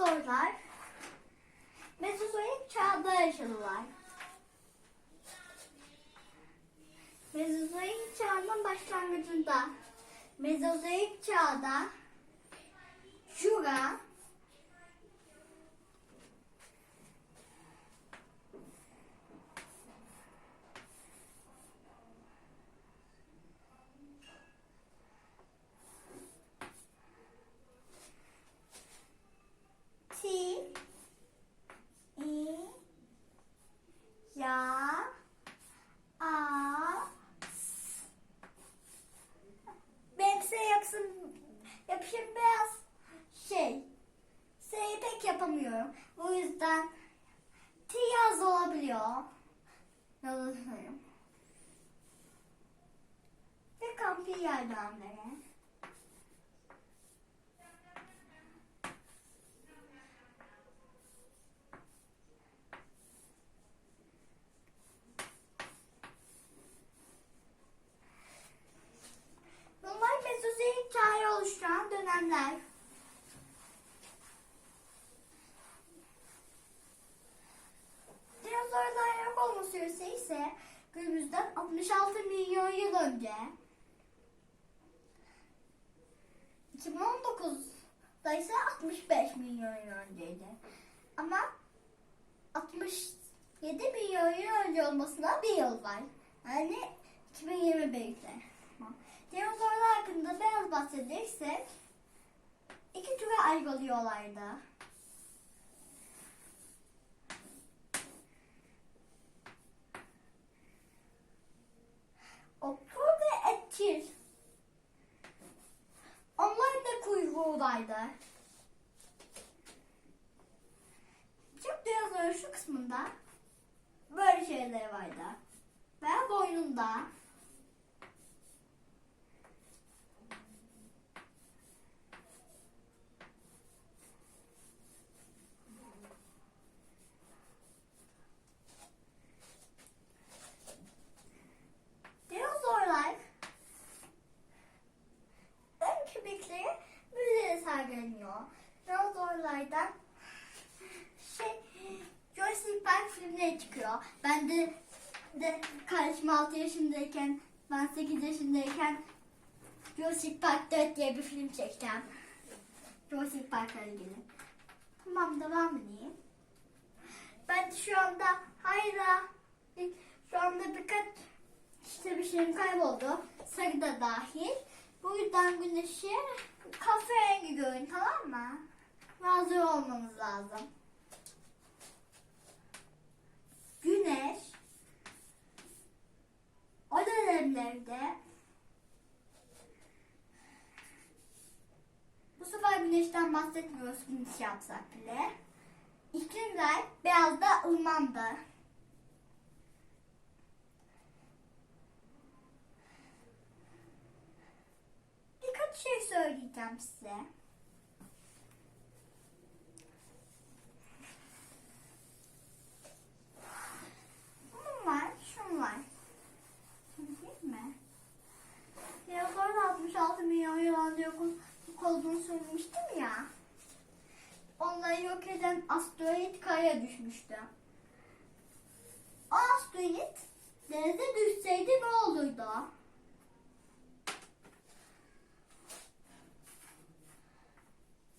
Dinozorlar Mezozoik çağda yaşadılar. Mezozoik çağının başlangıcında Mezozoik çağda Jura yapışım beyaz şey S'yi pek yapamıyorum. O yüzden T yaz olabiliyor. Yazıyorum. Ve kampi yardımları. Bunlar Mezozoik çağı oluşturan dönemler. Dinozorların yok olma süresi ise günümüzden 66 milyon yıl önce. 2019'da ise 65 milyon önceydi. Ama 67 milyon yıl önce olmasına bir yıl var. Yani 2021'de. Dinozorlar hakkında biraz bahsedersek iki türe ayrılıyorlardı. Opur ve etkil. Onların da kuyruğundaydı. Çok dinozorun şu kısmında böyle şeyler vardı. Ve boynunda Dinozorlar ön kemikleri böyle sergileniyor. Dinozorlardan şey Jurassic Filmleri çıkıyor. Ben de, de kardeşim 6 yaşındayken ben 8 yaşındayken Jurassic Park 4 diye bir film çekeceğim. Jurassic Park'la ilgili. Tamam devam edeyim. Ben şu anda hayra şu anda birkaç işte bir şeyim kayboldu. Sarı da dahil. Bu yüzden güneşi kahverengi görün tamam mı? Hazır olmamız lazım. Güneş o dönemlerde bu sefer güneşten bahsetmiyoruz güneş yapsak bile. İklimler beyaz da ılmandı. birkaç şey söyleyeceğim size. Bunlar, şunlar. Değil mi? Dinozorda 66 milyon yıl önce yok yok olduğunu söylemiştim ya. Onları yok eden kaya düşmüştü. O denize düşseydi ne olurdu?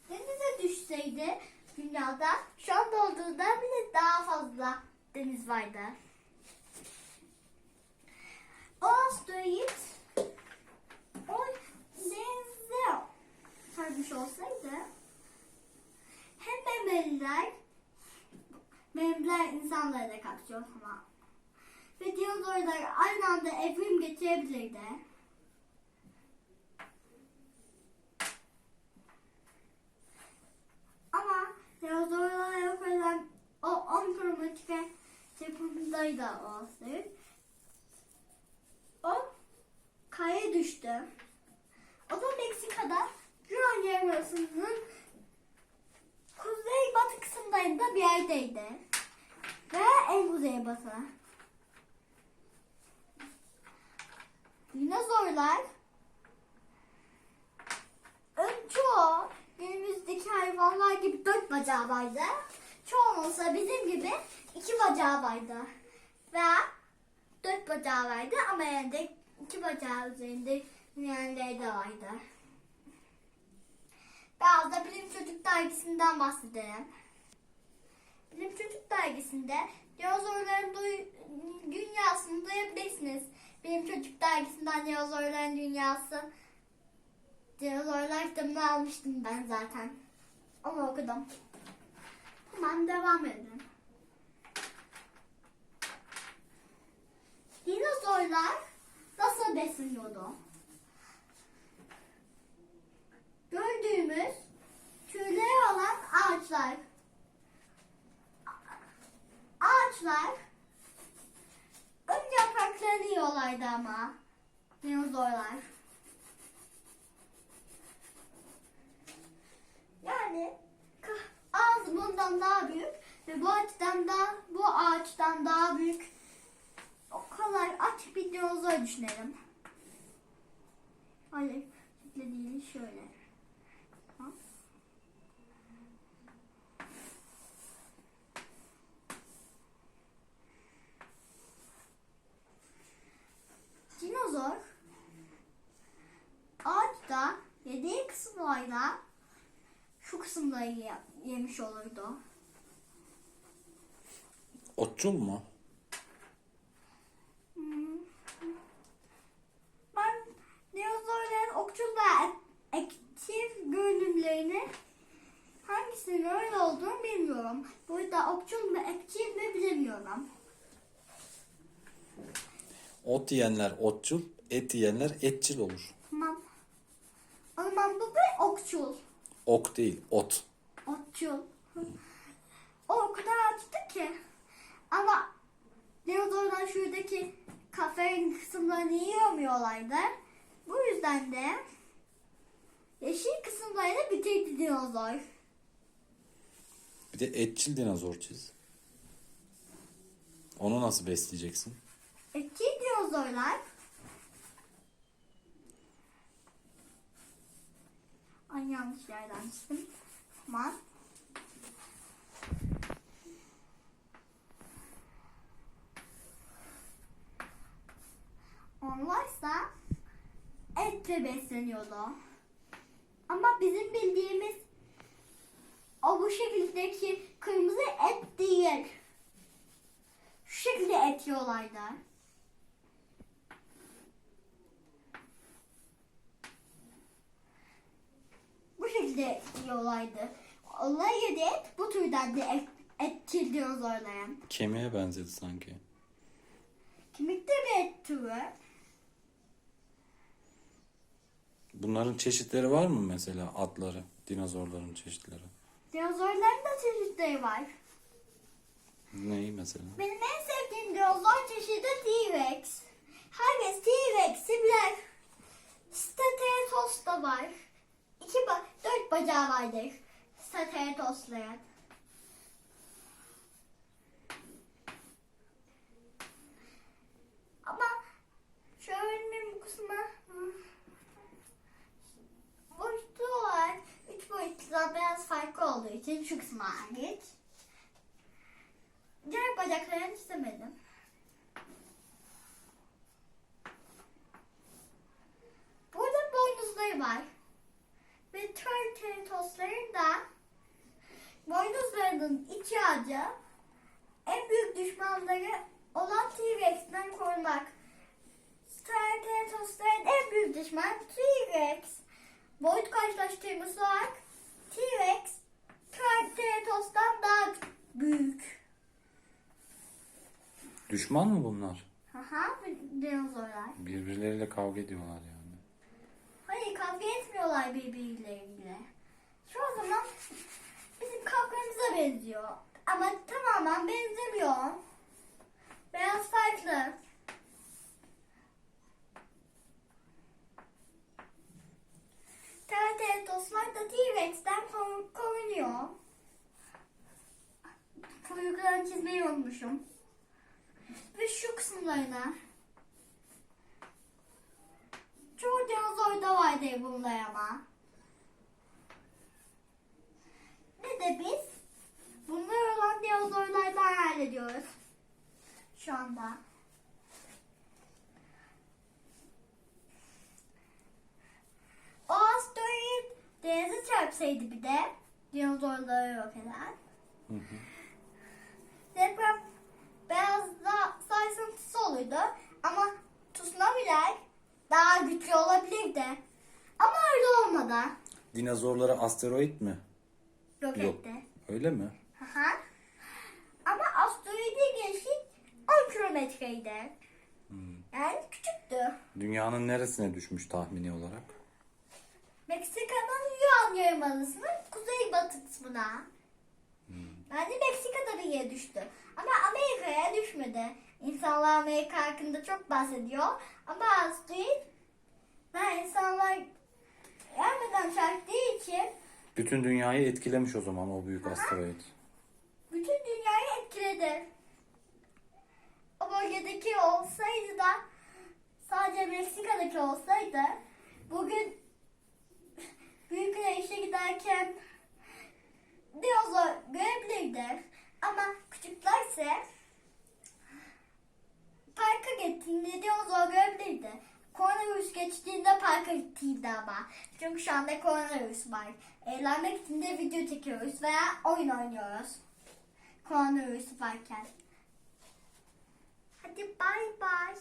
denize düşseydi dünyada şu anda olduğundan bile daha fazla deniz vardı. O asteroid o denize sarmış olsaydı hem memeliler memeliler insanları da kapsıyor ama ve dinozorlar aynı anda evrim getirebilirdi. Ama dinozorlara yok eden o 10 kilometre çapındaydı o asteroid. O kaya düştü. O da Meksika'da Yunan Yarımadası'nın kuzey batı yerdeydi. Ve en kuzey batı. Dinozorlar ön çoğu günümüzdeki hayvanlar gibi dört bacağı vardı. Çoğunlukla bizim gibi iki bacağı vardı. Veya dört bacağı vardı ama de iki bacağı üzerinde yürüyenleri de vardı. Biraz da Bilim Çocuk dergisinden bahsedelim. Bilim Çocuk dergisinde dinozorların dünyasını duyabilirsiniz. Bilim Çocuk dergisinden dinozorların dünyası. Dinozorlar kitabını almıştım ben zaten. Onu okudum. Tamam devam edelim. Dinozorlar nasıl besleniyordu? Gördüğümüz tüyleri olan ağaçlar. Ağaçlar ön yapraklarını yiyorlardı ama dinozorlar. Yani ağzı bundan daha büyük ve bu ağaçtan daha bu ağaçtan daha büyük o kadar aç bir dinozor düşünelim. Hayır, şöyle değil, şöyle. Tamam. Yemiş olurdu. Otçul mu? Hmm. Ben dinozorların okçul ve ak- aktif görünümlerini hangisinin öyle olduğunu bilmiyorum. Burada okçul ve aktif mi bilemiyorum. Ot yiyenler otçul, et yiyenler etçil olur. Tamam. O zaman bu bir okçul. Ok değil, ot. Otçul. O o kadar açtı ki. Ama dinozorlar şuradaki kafein kısımlarını yiyemiyorlardı. Bu yüzden de yeşil kısımlarını bitirdi dinozor. Bir de etçil dinozor çiz. Onu nasıl besleyeceksin? Etçil dinozorlar Ay yanlış yerden çizdim. Tamam. Onlarsa etle besleniyordu. Ama bizim bildiğimiz o bu şekildeki kırmızı et değil. Şu şekilde et yiyorlardı. Bu şekilde yiyorlardı. Onlar yedi et bu türden de et, etçil dinozorların. Kemiğe benzedi sanki. Kemikte bir et türü. Bunların çeşitleri var mı mesela atları, dinozorların çeşitleri? Dinozorların da çeşitleri var. Neyi mesela? Benim en sevdiğim dinozor çeşidi T-Rex. Herkes T-Rex'i bilir. Stratos da var. İki ba dört bacağı vardır. Stratosların. Ama şu örneğin bu kısmı boyutlu olarak üç boyutlu biraz farklı olduğu için şu kısma ait. Diğer bacaklarını çizemedim. Burada boynuzları var. Ve Triceratopsların da boynuzlarının ihtiyacı en büyük düşmanları olan T-Rex'ten korumak. Triceratopsların en büyük düşmanı T-Rex. Boyut karşılaştırması olarak T-Rex Triceratops'tan daha büyük. Düşman mı bunlar? Haha dinozorlar. Birbirleriyle kavga ediyorlar yani. Hayır kavga etmiyorlar birbirleriyle. Şu zaman kavgamıza benziyor. Ama tamamen benzemiyor. Biraz farklı. Triceratopslar da T-Rex'ten korun- korunuyor. Kuyruklarını çizmeyi unutmuşum. Ve şu kısımlarına. Çoğu dinozorda vardır bunlar ama. Bunlar olan dinozorlardan hallediyoruz. Şu anda. O asteroid denize çarpsaydı bir de dinozorları yok eden. Hı hı. Deprem biraz sarsıntısı olurdu ama tsunami'ler daha güçlü olabilirdi. Ama öyle olmadı. Dinozorlara asteroid mi? Yok, Yok. etti. Öyle mi? 10 kilometreydi. Yani küçüktü. Dünyanın neresine düşmüş tahmini olarak? Meksika'nın Yuan Yarımadası'nın kuzeybatı kısmına. Yani Meksika'da bir yere düştü. Ama Amerika'ya düşmedi. İnsanlar Amerika hakkında çok bahsediyor. Ama asteroid ve insanlar gelmeden çarptığı için Bütün dünyayı etkilemiş o zaman o büyük asteroid. bütün dünyayı etkiledi. O bölgedeki olsaydı da sadece Meksika'daki olsaydı bugün büyük işe giderken dinozor görebilirdi. Ama küçüklerse parka gittiğinde dinozor görebilirdi. Koronavirüs geçtiğinde parka gittiğinde ama. Çünkü şu anda koronavirüs var. Eğlenmek için de video çekiyoruz veya oyun oynuyoruz. Koronavirüs varken. Hadi bay bay.